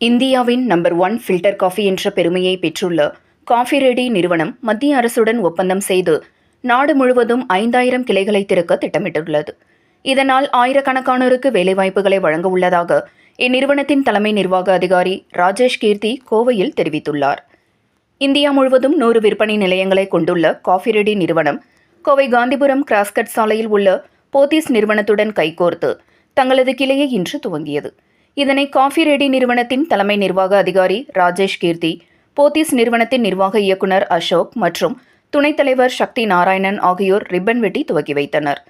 இந்தியாவின் number one filter coffee என்ற பெருமையை பெற்றுள்ள காஃபி ரெடி நிறுவனம் மத்திய அரசுடன் ஒப்பந்தம் செய்து நாடு முழுவதும் ஐந்தாயிரம் கிளைகளை திறக்க திட்டமிட்டுள்ளது. இதனால் ஆயிரக்கணக்கானோருக்கு வேலைவாய்ப்புகளை வழங்க உள்ளதாக இந்நிறுவனத்தின் தலைமை நிர்வாக அதிகாரி ராஜேஷ் கீர்த்தி கோவையில் தெரிவித்துள்ளார். இந்தியா முழுவதும் நூறு விற்பனை நிலையங்களை கொண்டுள்ள காஃபி ரெடி நிறுவனம் கோவை காந்திபுரம் கிராஸ்கட் சாலையில் உள்ள போத்தீஸ் நிறுவனத்துடன் கைகோர்த்து தங்களது கிளையை இன்று துவங்கியது. இதனை காஃபி ரெடி நிறுவனத்தின் தலைமை நிர்வாக அதிகாரி ராஜேஷ் கீர்த்தி போத்தீஸ் நிறுவனத்தின் நிர்வாக இயக்குனர் அசோக் மற்றும் துணைத் தலைவர் சக்தி நாராயணன் ஆகியோர் ரிப்பன் வெட்டி துவக்கி வைத்தனர்.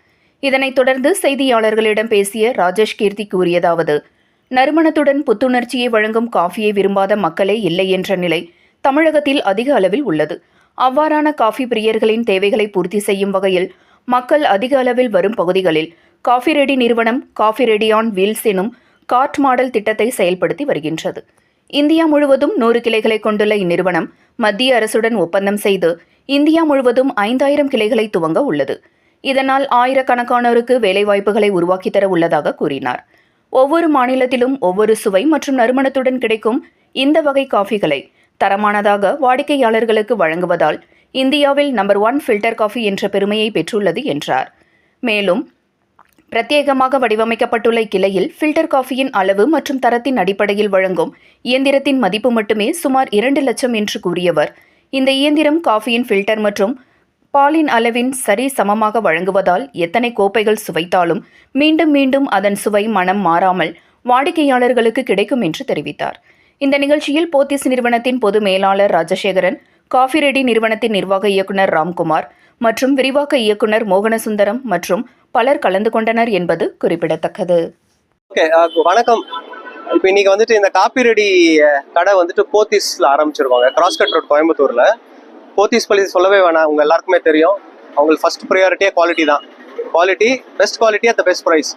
இதனைத் தொடர்ந்து செய்தியாளர்களிடம் பேசிய ராஜேஷ் கீர்த்தி கூறியதாவது நறுமணத்துடன் புத்துணர்ச்சியை வழங்கும் காஃபியை விரும்பாத மக்களே இல்லை என்ற நிலை தமிழகத்தில் அதிக அளவில் உள்ளது. அவ்வாறான காஃபி பிரியர்களின் தேவைகளை பூர்த்தி செய்யும் வகையில் மக்கள் அதிக அளவில் வரும் பகுதிகளில் காஃபி ரெடி நிறுவனம் காஃபி ரெடி ஆன் வீல்ஸ் எனும் கார்ட் மாடல் திட்டத்தை செயல்படுத்தி வருகின்றது. இந்தியா முழுவதும் நூறு கிளைகளை கொண்டுள்ள இந்நிறுவனம் மத்திய அரசுடன் ஒப்பந்தம் செய்து இந்தியா முழுவதும் ஐந்தாயிரம் கிளைகளை துவங்க உள்ளது. இதனால் ஆயிரக்கணக்கானோருக்கு வேலைவாய்ப்புகளை உருவாக்கித்தர உள்ளதாக கூறினார். ஒவ்வொரு மாநிலத்திலும் ஒவ்வொரு சுவை மற்றும் நறுமணத்துடன் கிடைக்கும் இந்த வகை காஃபிகளை தரமானதாக வாடிக்கையாளர்களுக்கு வழங்குவதால் இந்தியாவில் நம்பர் ஒன் ஃபில்டர் காஃபி என்ற பெருமையை பெற்றுள்ளது என்றார். மேலும் பிரத்யேகமாக வடிவமைக்கப்பட்டுள்ள இக்கிளையில் ஃபில்டர் காஃபியின் அளவு மற்றும் தரத்தின் அடிப்படையில் வழங்கும் இயந்திரத்தின் மதிப்பு மட்டுமே சுமார் இரண்டு லட்சம் என்று கூறியவர். இந்த இயந்திரம் காஃபியின் ஃபில்டர் மற்றும் பாலின் அளவின் சரி சமமாக வழங்குவதால் எத்தனை கோப்பைகள் சுவைத்தாலும் மீண்டும் மீண்டும் அதன் சுவை மனம் மாறாமல் வாடிக்கையாளர்களுக்கு கிடைக்கும் என்று தெரிவித்தார். இந்த நிகழ்ச்சியில் போத்தீஸ் நிறுவனத்தின் பொது மேலாளர் ராஜசேகரன் காஃபி ரெடி நிறுவனத்தின் நிர்வாக இயக்குனர் ராம்குமார் மற்றும் விரிவாக்க இயக்குனர் மோகனசுந்தரம் மற்றும் பலர் கலந்து கொண்டனர் என்பது குறிப்பிடத்தக்கது. வணக்கம். இப்போ இன்னைக்கு வந்துட்டு இந்த காப்பிரெடி கடை வந்துட்டு போத்தீஸ்ல ஆரம்பிச்சிருக்காங்க கிராஸ் கட் ரோட் கோயம்புத்தூர்ல. போத்தீஸ் பள்ளி சொல்லவே வேணாம் உங்க எல்லாருக்குமே தெரியும். அவங்களுக்கு ஃபர்ஸ்ட் ப்ரையாரிட்டியே குவாலிட்டி தான். Quality best quality at the best price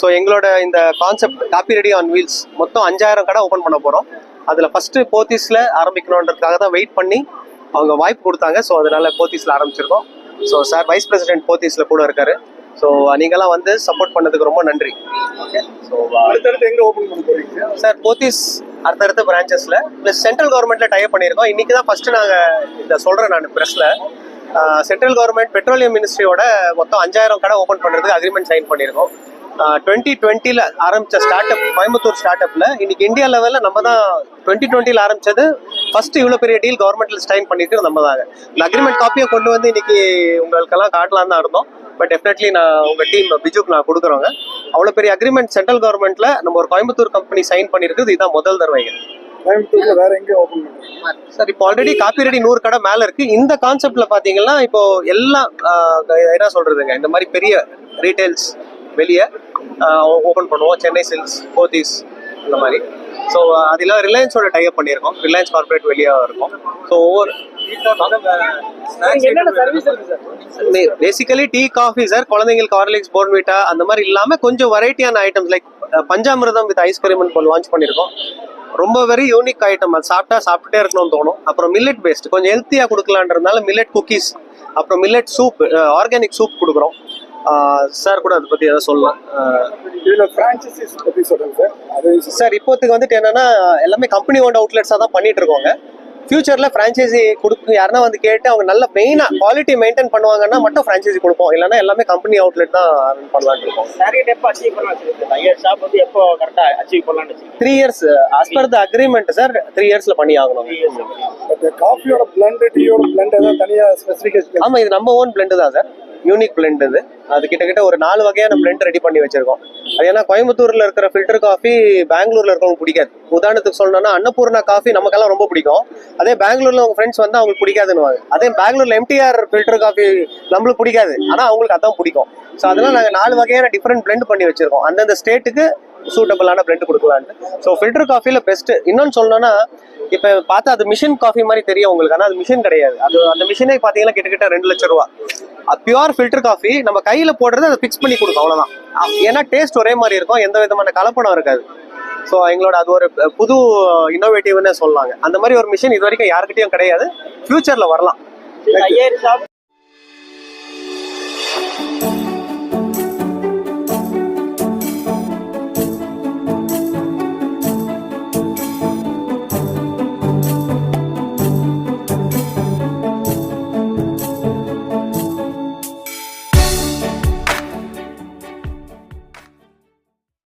so எங்களோட இந்த concept coffee ready on wheels மொத்தம் அஞ்சாயிரம் கடை ஓப்பன் பண்ண போகிறோம் அதில் ஃபஸ்ட்டு போத்தீஸில் ஆரம்பிக்கணுன்றதுக்காக தான் வெயிட் பண்ணி அவங்க வாய்ப்பு கொடுத்தாங்க. ஸோ அதனால போத்தீஸில் ஆரம்பிச்சிருக்கோம். ஸோ சார் வைஸ் பிரசிடென்ட் போத்தீஸ்ல கூட இருக்காரு. ஸோ நீங்களாம் வந்து சப்போர்ட் பண்ணதுக்கு ரொம்ப நன்றி. ஓகே ஸோ அடுத்தடுத்து எங்க ஓபன் பண்ண போறீங்க? சார் போத்தீஸ் அடுத்தடுத்த பிரான்ச்சஸ்ல ப்ளஸ் சென்ட்ரல் கவர்மெண்ட்ல டைப் பண்ணியிருக்கோம். இன்னைக்கு தான் ஃபர்ஸ்ட் நாங்க இதை சொல்றேன் நான் பிரஸ்ல சென்ட்ரல் கவர்மெண்ட் பெட்ரோலியம் மினிஸ்ட்ரியோட மொத்தம் அஞ்சாயிரம் கடை ஓபன் பண்றதுக்கு அக்ரிமெண்ட் சைன் பண்ணியிருக்கோம். டுவெண்ட்டி டுவெண்ட்டில ஆரம்பிச்ச ஸ்டார்ட் அப் கோயம்புத்தூர் ஸ்டார்ட் அப்ல இன்னைக்கு இந்தியா லெவல்ல நம்ம தான் டுவெண்ட்டி டுவெண்ட்டில ஆரம்பிச்சது ஃபர்ஸ்ட் இவ்வளவு பெரிய டீல் கவர்மெண்ட்ல சைன் பண்ணிட்டு நம்ம தாங்க இந்த அக்ரிமெண்ட் காப்பியை கொண்டு வந்து இன்னைக்கு உங்களுக்கெல்லாம் காட்டலாம் தான் இருந்தோம். பட் டெஃபினெட்லி நான் உங்க டீம் பிஜுக்கு நான் கொடுக்குறோங்க. அவ்வளவு பெரிய அக்ரிமெண்ட் சென்ட்ரல் கவர்மெண்ட்ல நம்ம ஒரு கோயம்புத்தூர் கம்பெனி சைன் பண்ணிருக்குது இதுதான் முதல் கோயம்புத்தூர்ல வேற எங்க ஓபன் சார் இப்போ ஆல்ரெடி காப்பி ரெடி நூறு கடை மேல இருக்கு. இந்த கான்செப்ட்ல பாத்தீங்கன்னா இப்போ எல்லாம் என்ன சொல்றதுங்க இந்த மாதிரி பெரிய ரீட்டைல்ஸ் வெளியே ஓபன் பண்ணுவோம். சென்னை சில்க்ஸ் போத்தீஸ் இந்த மாதிரி. ஸோ அதில் ரிலையன்ஸோட டைப் பண்ணியிருக்கோம். ரிலையன்ஸ் கார்பரேட் வெளியே இருக்கும். ஸோ ஒவ்வொரு பேசிக்கலி டீ காஃபி சார் குழந்தைங்களுக்கு ஹார்லிக்ஸ் போர்ன்விட்டா அந்த மாதிரி இல்லாம கொஞ்சம் வெரைட்டியான items like panchamirtham with ice cream launch பண்ணியிருக்கோம். ரொம்ப வெரி யூனிக் ஐட்டம் அது சாப்பிட்டா சாப்பிட்டுட்டே இருக்கணும்னு தோணும். அப்புறம் மில்லட் பேஸ்ட் கொஞ்சம் ஹெல்த்தியா கொடுக்கலான்றதுனால மில்லட் குக்கீஸ் அப்புறம் மில்லட் சூப் ஆர்கானிக் சூப் கொடுக்குறோம். சார் கூட அதை பத்தி எதாவது சொல்லலாம். இதுல பிரான்சைசிஸ் பத்தி சொல்றேன் சார். அது சார் இப்போத்துக்கு வந்துட்டு என்னன்னா எல்லாமே கம்பெனி ஓன் அவுட்லெட்ஸாக தான் பண்ணிட்டு இருக்கோங்க. ஃபியூச்சர்ல ஃப்ரான்ச்சைசி கொடுக்கு யாருன்னா வந்து கேட்டு அவங்க நல்ல மெயினா குவாலிட்டி மெயின்டைன் பண்ணுவாங்கன்னா மட்டும் ஃப்ரான்ச்சைசி கொடுப்போம். இல்லைன்னா எல்லாமே கம்பெனி அவுட்லெட் தான் run பண்ணலாம்னு இருக்கோம். டார்கெட் எப்போ அச்சீவ் பண்ணலாம் ஷாப் வந்து எப்போ கரெக்டா அச்சீவ் பண்ணலாம்னு வச்சிருக்கீங்க? Three years as per the agreement sir three இயர்ஸ்ல பண்ணி ஆகணும். காஃபியோட பிளண்ட் டீயோட பிளண்ட் ஏதாவது தனியா ஸ்பெசிபிகேஷன் ஆமா இது நம்ம ஓன் பிளெண்ட் தான் சார் யூனிக் பிளெண்ட் இது. அது கிட்டத்தட்ட ஒரு நாலு வகையான பிளெண்ட் ரெடி பண்ணி வச்சிருக்கோம். அது ஏன்னா கோயம்புத்தூர்ல இருக்கிற ஃபில்டர் காஃபி பெங்களூர்ல இருக்கவங்க பிடிக்காது. உதாரணத்துக்கு சொல்லணும்னா அன்னபூர்ணா காஃபி நமக்கெல்லாம் ரொம்ப பிடிக்கும். அதே பெங்களூர்ல உங்க ஃப்ரெண்ட்ஸ் வந்து அவங்களுக்கு பிடிக்காதுன்னு அதே பெங்களூர்ல எம்டிஆர் ஃபில்டர் காஃபி நம்மளுக்கு பிடிக்காது. ஆனா அவங்களுக்கு அதான் பிடிக்கும். ஸோ அதெல்லாம் நாங்கள் நாலு வகையான டிஃப்ரெண்ட் பிளெண்ட் பண்ணி வச்சிருக்கோம். அந்தந்த ஸ்டேட்டுக்கு சூட்டபிளான பிளெண்ட் கொடுக்கலான்ட்டு. ஸோ ஃபில்டர் காஃபியில் பெஸ்ட்டு இன்னொன்னு சொல்லணும்னா இப்போ பார்த்தா அது மிஷின் காஃபி மாதிரி தெரியும் உங்களுக்கு. ஆனால் அது மிஷின் கிடையாது. அது அந்த மிஷினே பார்த்தீங்கன்னா கிட்டத்தட்ட ரெண்டு லட்ச ரூபா. பியூர் ஃபில்டர் காஃபி நம்ம கையில் போடுறது அதை ஃபிக்ஸ் பண்ணி கொடுக்கும் அவ்வளோதான் ஏன்னா டேஸ்ட் ஒரே மாதிரி இருக்கும் எந்த விதமான கலப்படம் இருக்காது. ஸோ எங்களோட அது ஒரு புது இன்னோவேட்டிவ்னு சொல்லலாங்க அந்த மாதிரி ஒரு மிஷின் இது வரைக்கும் யாருக்கிட்டையும் கிடையாது. ஃபியூச்சரில் வரலாம்.